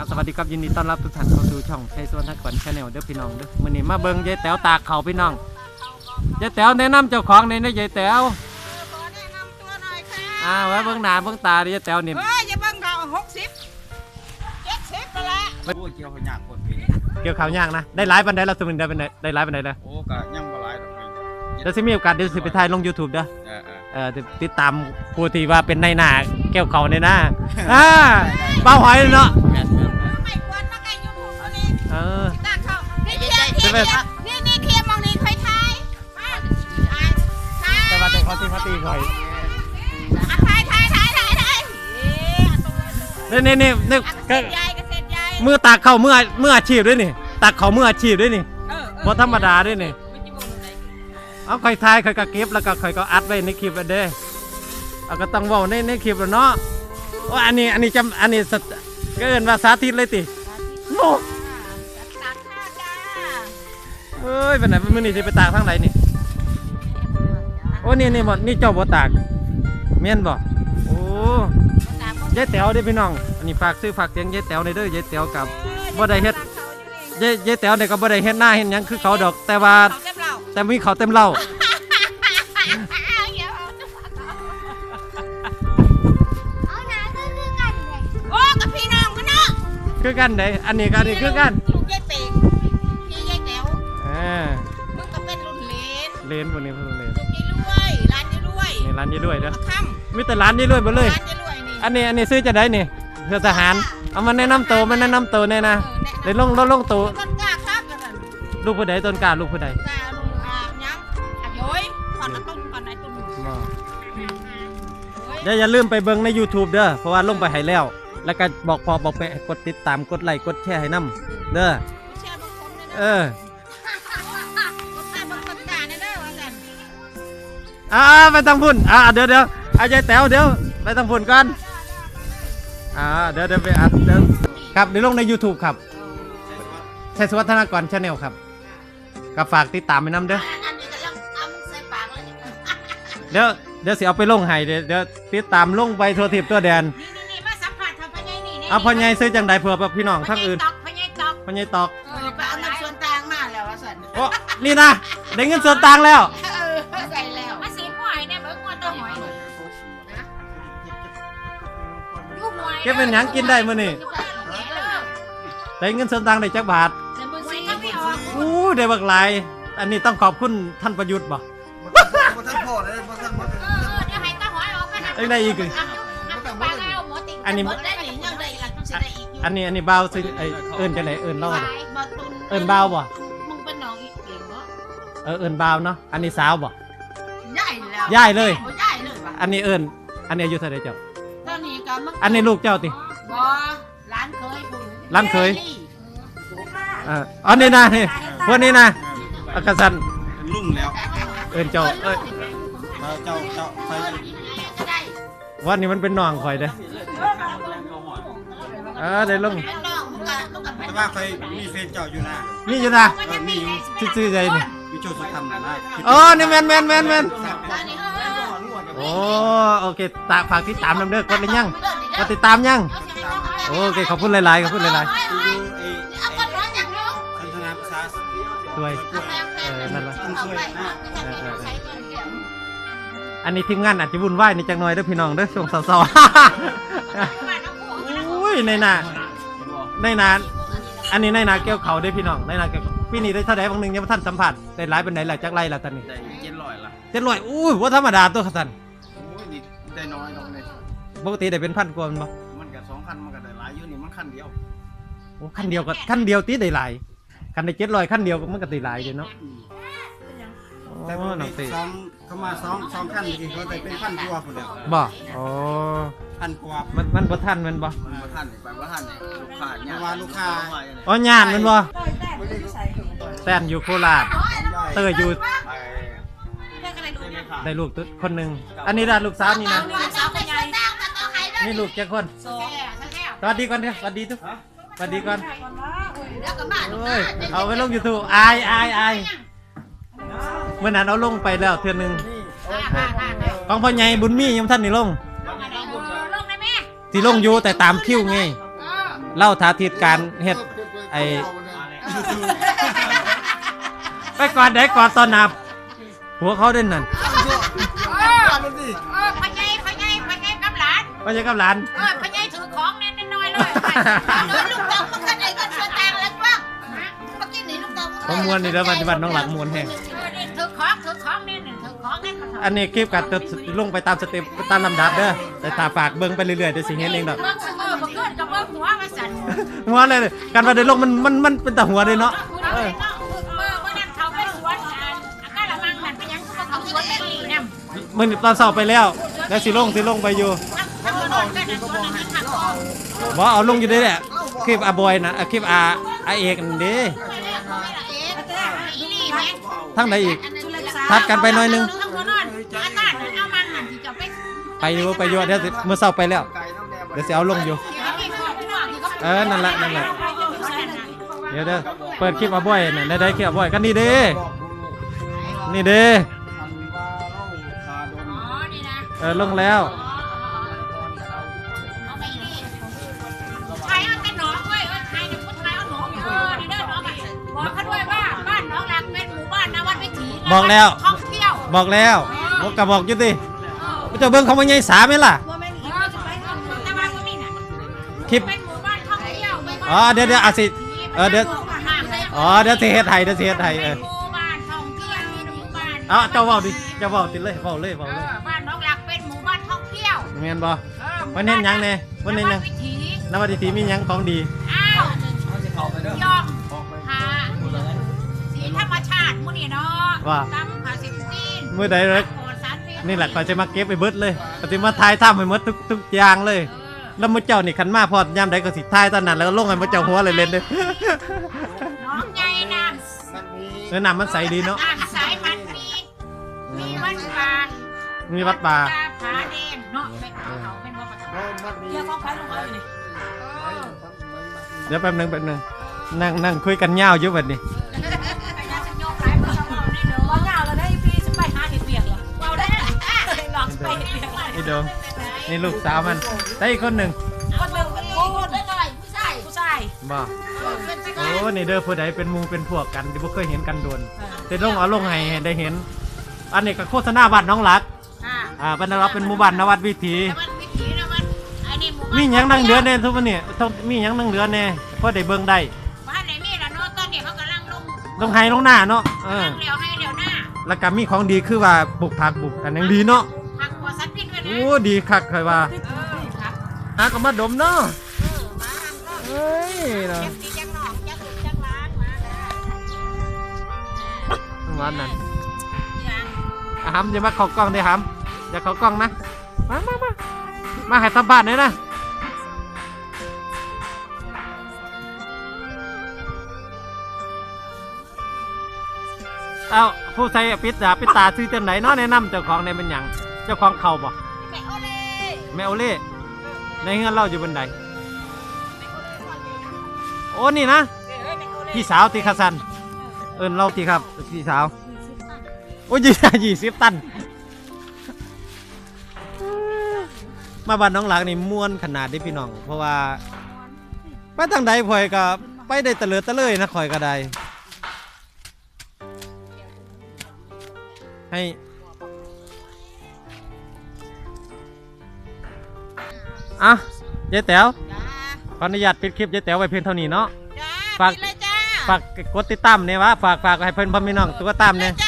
ครับสวัสดีครับยินดีต้อนรับทุกท่านเข้าสู่ช่องชัยสวนทักขวัญชาแนลเด้อพี่น้องเด้อมื้อนี้มาเบิ่งยายแต๋วตากเขาวพี่น้องยายแต๋วแนะนำเจ้าของในอยนะยายแต๋วขอแนะนำตัวหน่อยค่ะอ่าไว้เบิ่งหน้าเบิ่งตาดิยายแต๋วนี่เฮ้ยอย่าเบิ่งเราหกสิบเจ็ดสิบไปแล้วโอ้ยเกี่ยวกับยากคนปีนี้เกี่ยวข้าวยากนะได้หลายปานใดแล้วสมินได้ปานใดได้หลายปานใดแล้วโอ้ก็ยังบ่หลายดอกนี่เดี๋ยวสิมีโอกาสเดี๋ยวสิไปถ่ายลง YouTube เด้อเออเออเอ่อติดตามผู้ที่ว่าเป็นในหน้าแก้วเขาในหน้าอ่าเป้าหอยเนาะ เคลียร์เคลียร์เคลียร์นี่นี่เคลียร์มองนี่ค่อยทายมาทายทายแต่ว่าแต่เขาที่เขาตีข่อยอะทายทายทายทายทายเอ๊ะนี่นี่นี่นี่อะเกก็ษตรใหญ่เกษตรใหญ่มือตากเขามือมืออาชีพด้วยนี่ตากเขามืออาชีพด้วยนี่เออเออบ่ธรรมดาด้วยนี่มันจะบอกอะไรเอาค่อยทายค่อยก็เก็บแล้วก็ค่อยก็อัดไว้ในคลิปอันเด้เอาก็ต้องเว้าในในคลิปแล้วเนาะว่าอันนี้อันนี้จำอันนี้สตก็เอิ้นว่าสาธิตเลยติโอ้ตากข้าวจ้า เอ้ยเป็นไหนมื้อนี้สิไปตากทางไหนนี่โอ้นี่นี่บ่นี่เจ้าบ่ตากแม่นบ่โอ้ตากยายแต๋วเด้อพี่น้องอันนี้ฝากซื้อฝากเสียงยายแต๋วในอยเด้อยายแต๋วกับบ่ได้เฮ็ดยายยายแต๋วเนี่ยก็บ่ได้เฮ็ดหน้าเฮ็ดหยังคือเขาดอก แต่ว่าเขาเต็มเราแต่มีเขาเต็มเหล้าโอ้กับพี่น้องกันเนาะคือกันไดอันนี้ก็อันนี้คือกัน เลนเลนพวกนี้พวกเลนลูกยายรวยร้านยายรวยนี่ร้านยายรวยเด้อมาค่มีแต่ร้านยายรวยหมดำเลย ร้านยายรวยนี่อันนี้อันนี้ซื้อจะได้นี่เพื่อทหาร เอามาแนะนำตัวมาแนะนำตัวแน่นะได้ลงลงลงตัวต้นกล้าครับกันนั่นลูกผู้ใดต้นกล้าลูกผู้ใดกล้าลุงอ่ายังอะโย้ยก่อนละต้นก่อนไหนต้นหนึ่งบ่โอ้ยอย่าอย่าลืมไปเบิ่งใน YouTube เด้อเพราะว่าลงไปให้แล้ว แล้วก็บอกพอบอกไปให้กดติดตามกดไลค์กดแชร์ให้นํเด้อแช่บางคนเนี่ยเอนะอ อ่าไปทางพุ่นอ่าเดี๋ยวเดี๋ยวอายายแต๋วเดี๋ยวไปทางพุ่นก่อนอ่าเดี๋ยวเดี๋ยวไปอัดเดี๋ยวครับเดี๋ยวลงใน YouTube ครับชัยสวัฒนากรชาแนลครับก็ฝากติดตามไปน้ำเด้ออันนี้ก็ต้องเอามึงใส่ปากเลยนี่เดี๋ยวเดี๋ยวสิเอาไปลงให้เดี๋ยวเดี๋ยวติดตามลงไปทั่วทิพย์ทั่วแดนนี่นี่มาสัมผัสทำพญายนี่นี่เอาพ่อใหญ่ซื้อจังใดเผื่อพี่น้องทั้งอื่นพญายตอกพ่อใหญ่ตอกพญายตอกเออไปเอาเงินส่วนต่างมาแล้วว่าสันโอ้นี่นะได้เงินส่วนต่างแล้ว ก็บเป็นหยังกินได้มื้อนี้ได้เงินส่วนต่างได้จักบาทอู้ได้บักหลาย อันนี้ต้องขอบคุณท่านประยุทธ์บ่บ่ทันพอเลยบ่ทันบ่ทันเออเดี๋ยวให้ตาหอยออกไปนะเอ้ยได้อีกเลยอันนี้อันนี้อันนี้เบาซื้อไอเอิญจังไหนเอิญเล่าเอิญเบาบ่มึงเป็นน้องอีกเองเนาะเออเอิญเบาวเนาะอันนี้สาวบ่ใหญ่แล้วย้ายเลยโอ้ใหญ่เลยว่ะอันนี้เอิญอันนี้อายุเท่าไรเจ้า ตอนนี้ก็มึงอันนี้ลูกเจ้าติบ่ร้านเคยบุญร้านเคยเอออันนี้นะนี่พวกนี้นะอากาสันลุ่งแล้วเอิญเจ้าเอ้ยเจ้าเจ้าไปได้วันนี้มันเป็นน้องข่อยเด้อเออได้ลงเป็นน้องมึงก็มึงก็เป็นแต่ว่าเคยมีเฟซเจ้าอยู่นะนี่อยู่นะมันยังมีชื่อๆใจนี่มีโจทย์สุธรรมนะอ๋อนี่แมนแมนแมนแมนตอนนี้เออ โอ้โอเคตาฝากติดตามนำเด้อกดหรือยังกดติดตามยังโอเคขอบคุณหลายๆขอบคุณหลายอยู่ไอ้เอาคนร้อนอย่างน้องพัฒนาภาษาๆช่วยเออนั่นละอันนี้ทีมงานอาจจะวุ่นวายในจังหน่อยด้อพี่น้องด้อช่วงเศร้าๆอุ้ยในนาในนาอันนี้ในนาเกี่ยวเขาด้อพี่น้องในนาเกี่ยวเขาปีนี้ได้เท่าไหร่บางหนึงยังบ่ทันสัมผัสได้หลายเป็นไหนหลายจักไรล่ะตอนนี้ได้เจ็ดร้อยละ เจ็ดร้อยอุ้ยว่าธรรมดาตัวขสันโอ้ยนี่ได้น้อยดอกเลยปกติได้เป็นพันกว่าแม่นบ่มันก็2คันมันก็ได้หลายอยู่นี่มันคันเดียวโอ้คันเดียวก็คันเดียวตีได้หลายคันได้เจ็ดร้อยคันเดียวก็มันก็ได้หลายเด้เนาะแต่โอ้ว่าน้องเต้สองเข้ามาสองสองคันเมื่อกี้เขาได้เป็นพันกว่าพุ่นแล้วบ่อ๋อพันกว่ามันมันบ่ทันแมันบ่มันบ่ทันนี่ไปบ่ทันนี่ลูกค้าเนี่ยว่าลูกค้าอ๋อย่านแมันบ่แต้นอยู่โคราชเตอร์อยู่ ไอ้ได้ลูกตุ๊ดคนหนึงอันนี้ล่ะลูกสาวนี่นะนี่ลูกแค่คนสวัสดีก่อนเด้อสวัสดีทุกสวัสดีก่อนโอ้ยเอาไปลงยูทูบอายอายอายเมื่อนั้นเอาลงไปแล้วเทื่อหนึงของพ่อใหญ่บุญมียังท่านนี่ลงลงได้ไหมสิลงอยู่แต่ตามคิวไงเออเล่าทาทิศการเฮ็ดไอไปก่อนได้ก่อนตอนนับหัวเขาเด่นนั่น เออเออพญายพญายพญายกับหลานไปเจอกับหลาน เออพญายถือของเน้นน้อยเลยเอาเลยลูกเต๋อมันก็ได้ก็ชวนแตงแล้วว่าเมื่อกี้นี่ลูกเต๋อผมมวนนี่เด้อปัจจุบันน้องหลักมวนแห้ง เออนี่ถือของถือของแน่นี่ถือของแนี่มาอันนี้คลิปกัดจะลงไปตามสเต็ปตามลำดับเด้อแต่ตาฝากเบิ่งไปเรื่อยๆเดี๋ยวสิเห็นเองดอกเบิ่งเสมอบ่เกินกับเบิ่งหัวมาสั่นหัวเลยการว่าได้ลงมันมันมันเป็นแต่หัวเลยเนาะเออ เำมึงตอนสอบไปแล้ว แล้วสิลงสิลงไปอยู่ทั้งทั้งสวนนั่นน่ะสวนั้นที่ทางออกบ่เอาลงอยู่ได้แหละคลิปอาบอยนะอะคลิปอาอาเอกนั่นเด้ไม่ได้เขาไม่ละเอ๊ะอีนี่แม่ทั้งไหนอีกทัดกันไปหน่อยนึงทั้งหัวนอนอาการนั่นเอามังนั่นที่จะไปไปอยู่ไปอยู่เดี๋ยวสิเมื่อเช้าไปแล้วไก่น้ำแดงเดี๋ยวสิเอาลงอยู่เขามีของที่นอกที่ขาเออนั่นแหละนั่นแหละเดี๋ยวเด้อเปิดคลิปอาบอยน่ะได้ได้คลิปอาบอยกันนี่เด้ นี่เด้ เออลงแล้ว เอาไปนี่ใครเอาแต่หนองเว้ยเอ้ยใครเนี่ยพูดใครเอาหนองเออนี่เด้อหนองอะบอกเขาด้วยว่าบ้านหนองหลักเป็นหมู่บ้านนวัดวิถีบอกแล้ว ท่องเที่ยวบอกแล้วบอกกับบอกอยู่ดิเจ้าเบิ่งเขามาใหญ่สาไหมล่ะเออจะไปท่องเที่ยวแต่ว่าก็มีน่ะคลิปเป็นหมู่บ้านท่องเที่ยวหมู่บ้านอ๋อเดี๋ยวเดี๋ยวอะสิเออเดี๋ยวเลยอ๋อเดี๋ยวสิเฮ็ดให้เดี๋ยวสิเฮ็ดให้เอเป็อนหมู่บ้านท่องเที่ยวหมู่บ้าน เอ้าเจ้าเว้าดิเจ้าเว้าติเลยเว้าเลยเว้าเอเลยอบ้า แม่นบ่ออวันเน้นหยังแน่วันเน้นหยังวิถีนวัดวิถีมีหยังของดี อ้าวยอมหาสีธรรมชาติมื้อนี้เนาะว่า ตำผาสิบตีนมื้อใดเลิกปลอดสารพิษนี่แหละก็จะมาเก็บไปเบิดเลยก็สิมาถ่ายทำให้หมดทุกทุกอย่างเลย เออแล้วมื้อเจ้านี่คันมาพอดยามใดก็สิถ่ายตอนนั้นแล้วก็ลงให้มื้อเจ้าหัวเลยเล่นเด้อน้องใหญ่น้มันมีเออน้ำมันใสดีเนาะำน้ำสายพันธุ์มี มีวัดป่า มีวัดป่าผาแดงเนาะเป็นเขาเขาเป็นวัดป่ามันมีเกี่ยวกับใครลงไปนี่เออเดี๋ยวแป๊บนึงแป๊บนึงนั่งนั่งคุยกันยาวอยู่บัดนี้ไปยาจะโยกหลายมือเอาแน่เด้อว่ายาวแล้วได้พี่จะไปหาเห็ดเปียกเหรอเอาได้หลอกไปเห็ดเปียกเลยนี่เดูนี่ลูกสาวมันได้อีกคนหนึ่งคนหนึ่งเป็นผู้ได้หน่อยผู้ชายผู้ชายบ่เป็นผู้โอ้ชายนี่เด้อผู้ใดเป็นหมูเป็นพวกกันที่บ่เคยเห็นกันโดนแต่ลงเอาลงให้ได้เห็น อันนี้ก็โฆษณาบ้านน้องหลัก อ่าอ่าบ้านเราเป็นหมู่บ้านนวัดวิถีแต่มันวิถีนะมันอันนี้หมู่บ้านมีหยังนั่งเดือแน่ทุกวันนี้ต้องมีหยังนั่งเดือแน่พอได้เบิ่งได้บ้านไหนมีล่ะเนาะตอนนี้เขากำลังลงลงไห้ลงหน้าเนาะเออนั่งเลี้ยวให้เลี้ยวหน้าแล้วก็มีของดีคือว่าปลูกผักปลูกอันยังดีเนาะหักหัวสัตว์พิษไว้นะโอ้ดีคักเคยว่าเออครับหาก็มาดมเนาะเออมาก็เอ้ยเนาะจักสีจักหนองจักอุดจักล้านมาแล้ววันนั้นยังอะฮัมอย่ามาเข้ากล้องได้ฮัม อย่าเข้ากล้องนะ มามามามาให้สัมภาษณ์หน่อยนะเอาผู้ใส่ปิดตาปิดตาซื้อจังไหนเนาะแนะนำเจ้าของในเป็นหยังเจ้าของเขาบ่แม่โอเล่แม่โอเล่ในเฮือนเราอยู่บนใดโอ้นี่นะเอ้ยแม่โอเล่พี่สาวตีคาซัน เอินเราตีครับพี่สาว โอ้ยยี่ยี่สิบตัน มาบ้านน้องหลักนี่ม่วนขนาดนี้พี่น้อง เพราะว่าไปทางใดพลอยก็ไปได้เตลิดเตะเลยนะคอยก็ได้ ให้อะยายแต๋วจ้าขออนุญาตปิดคลิปยายแต๋วไว้เพียงเท่านี้เนาะจ้าฝากปิดเลยจ้าฝากกดติดตามเนี่ยวะฝากฝากให้เพื่อนพ่อพี่น้องตัวตามเนี่ยจ้าปิดเลยจ้าบ๊ายบายจ้าบ๊ายบายปิดเลยปิดเลย